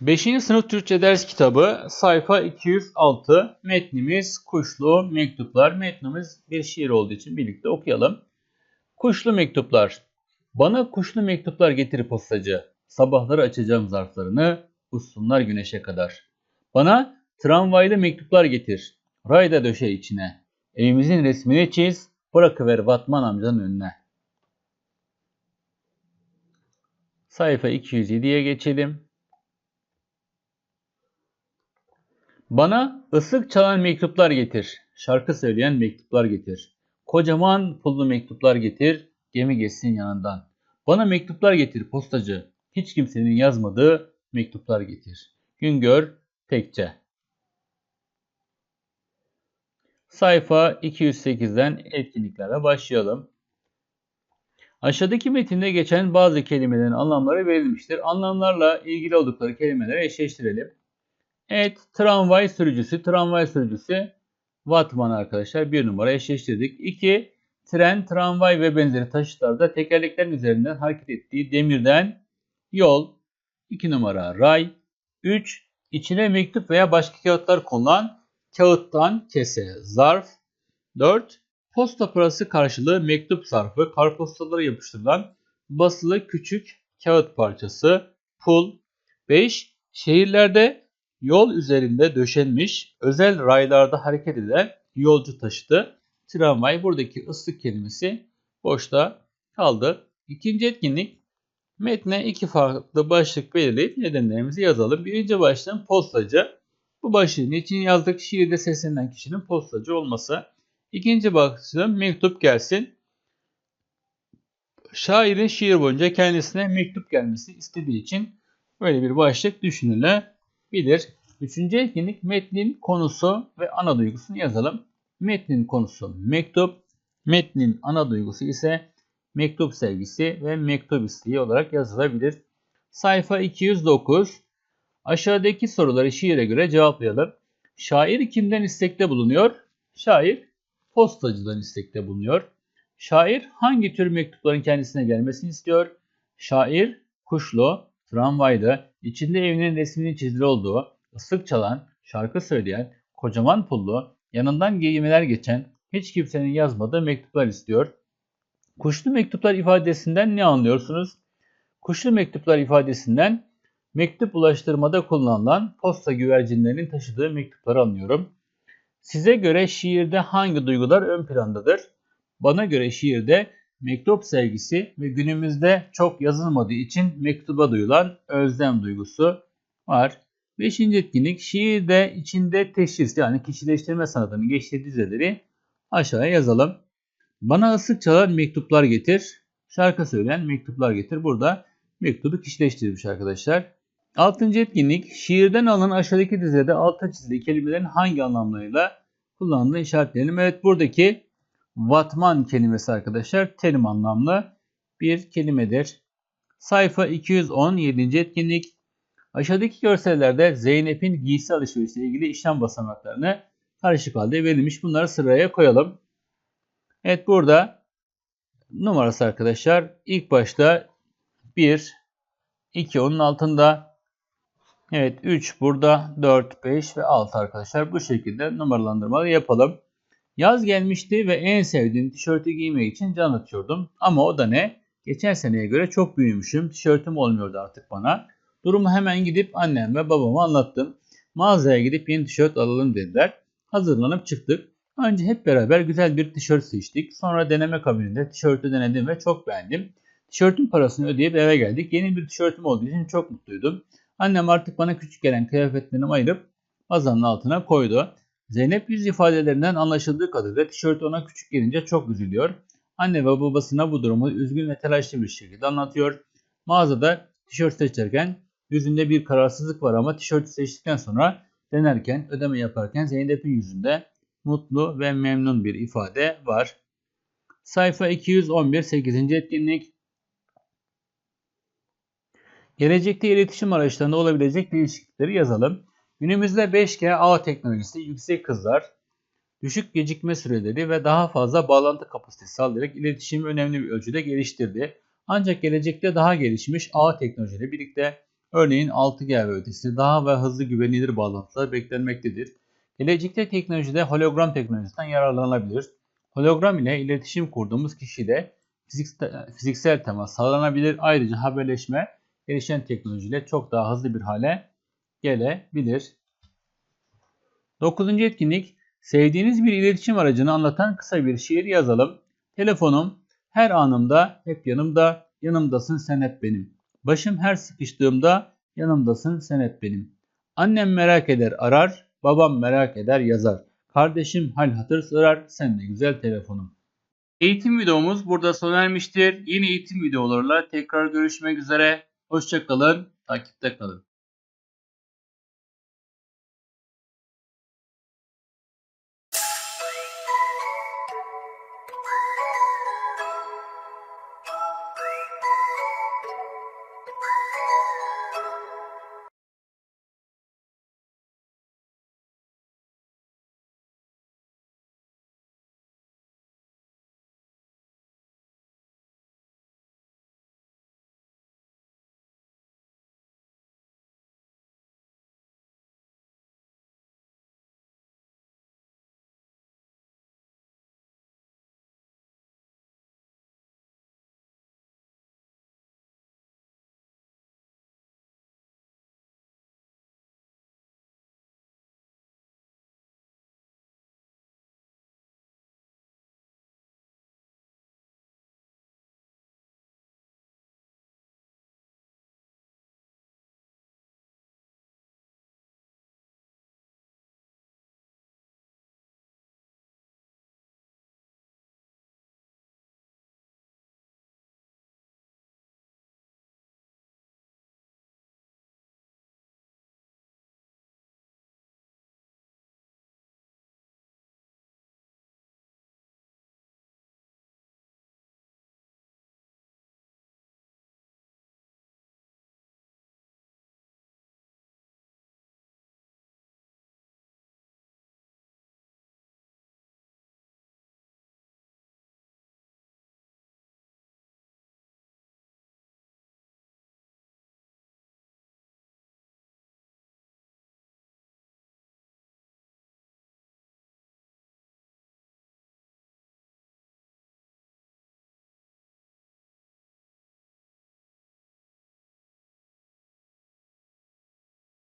5. sınıf Türkçe ders kitabı sayfa 206 metnimiz Kuşlu Mektuplar. Metnimiz bir şiir olduğu için birlikte okuyalım. Kuşlu Mektuplar. Bana kuşlu mektuplar getir postacı. Sabahları açacağım zarflarını, ussunlar güneşe kadar. Bana tramvaylı mektuplar getir. Rayda döşe içine. Evimizin resmini çiz, bırakıver Batman amcanın önüne. Sayfa 207'ye geçelim. Bana ıslık çalan mektuplar getir. Şarkı söyleyen mektuplar getir. Kocaman pullu mektuplar getir. Gemi geçsin yanından. Bana mektuplar getir postacı. Hiç kimsenin yazmadığı mektuplar getir. Güngör Tekçe Sayfa 208'den etkinliklere başlayalım. Aşağıdaki metinde geçen bazı kelimelerin anlamları verilmiştir. Anlamlarla ilgili oldukları kelimeleri eşleştirelim. Evet, tramvay sürücüsü, tramvay sürücüsü Wattman arkadaşlar bir numara eşleştirdik. 2. Tren, tramvay ve benzeri taşıtlarda tekerleklerin üzerinden hareket ettiği demirden yol. 2 numara ray. 3. İçine mektup veya başka kağıtlar konulan kağıttan kese zarf. 4. Posta parası karşılığı mektup zarfı, karpostalara yapıştırılan basılı küçük kağıt parçası pul. 5. Şehirlerde yol üzerinde döşenmiş özel raylarda hareket eden yolcu taşıtı tramvay. Buradaki ıslık kelimesi boşta kaldı. İkinci etkinlik metne iki farklı başlık belirleyip nedenlerimizi yazalım. Birinci başlığın postacı. Bu başlığın için yazdık şiirde seslenen kişinin postacı olması. İkinci başlığın mektup gelsin. Şairin şiir boyunca kendisine mektup gelmesi istediği için böyle bir başlık düşünülebilir. Üçüncü etkinlik metnin konusu ve ana duygusunu yazalım. Metnin konusu mektup, metnin ana duygusu ise mektup sevgisi ve mektup isteği olarak yazılabilir. Sayfa 209. Aşağıdaki soruları şiire göre cevaplayalım. Şair kimden istekte bulunuyor? Şair postacıdan istekte bulunuyor. Şair hangi tür mektupların kendisine gelmesini istiyor? Şair kuşlu, tramvayda, içinde evinin resminin çizili olduğu, ıslık çalan, şarkı söyleyen, kocaman pullu, yanından giymeler geçen, hiç kimsenin yazmadığı mektuplar istiyor. Kuşlu mektuplar ifadesinden ne anlıyorsunuz? Kuşlu mektuplar ifadesinden mektup ulaştırmada kullanılan posta güvercinlerinin taşıdığı mektupları anlıyorum. Size göre şiirde hangi duygular ön plandadır? Bana göre şiirde mektup sevgisi ve günümüzde çok yazılmadığı için mektuba duyulan özlem duygusu var. Beşinci etkinlik şiirde içinde teşhis yani kişileştirme sanatının geçtiği dizeleri aşağıya yazalım. Bana ıslık çalan mektuplar getir. Şarkı söyleyen mektuplar getir. Burada mektubu kişileştirmiş arkadaşlar. Altıncı etkinlik şiirden alınan aşağıdaki dizede altta çizili kelimelerin hangi anlamlarıyla kullanıldığını işaretleyelim. Evet buradaki vatman kelimesi arkadaşlar terim anlamlı bir kelimedir. Sayfa 217. etkinlik Aşağıdaki görsellerde Zeynep'in giysi alışverişiyle ilgili işlem basamaklarını karışık halde verilmiş. Bunları sıraya koyalım. Evet burada numarası arkadaşlar. İlk başta 1, 2 onun altında. Evet 3 burada 4, 5 ve 6 arkadaşlar. Bu şekilde numaralandırmaları yapalım. Yaz gelmişti ve en sevdiğim tişörtü giymek için can atıyordum. Ama o da ne? Geçen seneye göre çok büyümüşüm. Tişörtüm olmuyordu artık bana. Durumu hemen gidip annem ve babama anlattım. Mağazaya gidip yeni tişört alalım dediler. Hazırlanıp çıktık. Önce hep beraber güzel bir tişört seçtik. Sonra deneme kabininde tişörtü denedim ve çok beğendim. Tişörtün parasını ödeyip eve geldik. Yeni bir tişörtüm olduğu için çok mutluydum. Annem artık bana küçük gelen kıyafetlerimi ayırıp masanın altına koydu. Zeynep yüz ifadelerinden anlaşıldığı kadarıyla tişört ona küçük gelince çok üzülüyor. Anne ve babasına bu durumu üzgün ve telaşlı bir şekilde anlatıyor. Mağazada tişört seçerken Yüzünde bir kararsızlık var ama tişörtü seçtikten sonra denerken, ödeme yaparken Zeynep'in yüzünde mutlu ve memnun bir ifade var. Sayfa 211 8. etkinlik Gelecekte iletişim araçlarında olabilecek değişiklikleri yazalım. Günümüzde 5G ağ teknolojisi, yüksek hızlar, düşük gecikme süreleri ve daha fazla bağlantı kapasitesi sağlayarak iletişimi önemli bir ölçüde geliştirdi. Ancak gelecekte daha gelişmiş ağ teknolojileri birlikte Örneğin 6G ve ötesi daha ve hızlı güvenilir bağlantılar beklenmektedir. Gelecekte teknolojide hologram teknolojisinden yararlanılabilir. Hologram ile iletişim kurduğumuz kişiyle fiziksel temas sağlanabilir. Ayrıca haberleşme gelişen teknolojiyle çok daha hızlı bir hale gelebilir. Dokuzuncu etkinlik, sevdiğiniz bir iletişim aracını anlatan kısa bir şiir yazalım. Telefonum her anımda hep yanımda, yanımdasın sen hep benim. Başım her sıkıştığımda yanımdasın sen hep benim. Annem merak eder arar, babam merak eder yazar. Kardeşim hal hatır sorar, sen de güzel telefonum. Eğitim videomuz burada sona ermiştir. Yeni eğitim videolarıyla tekrar görüşmek üzere. Hoşçakalın, takipte kalın.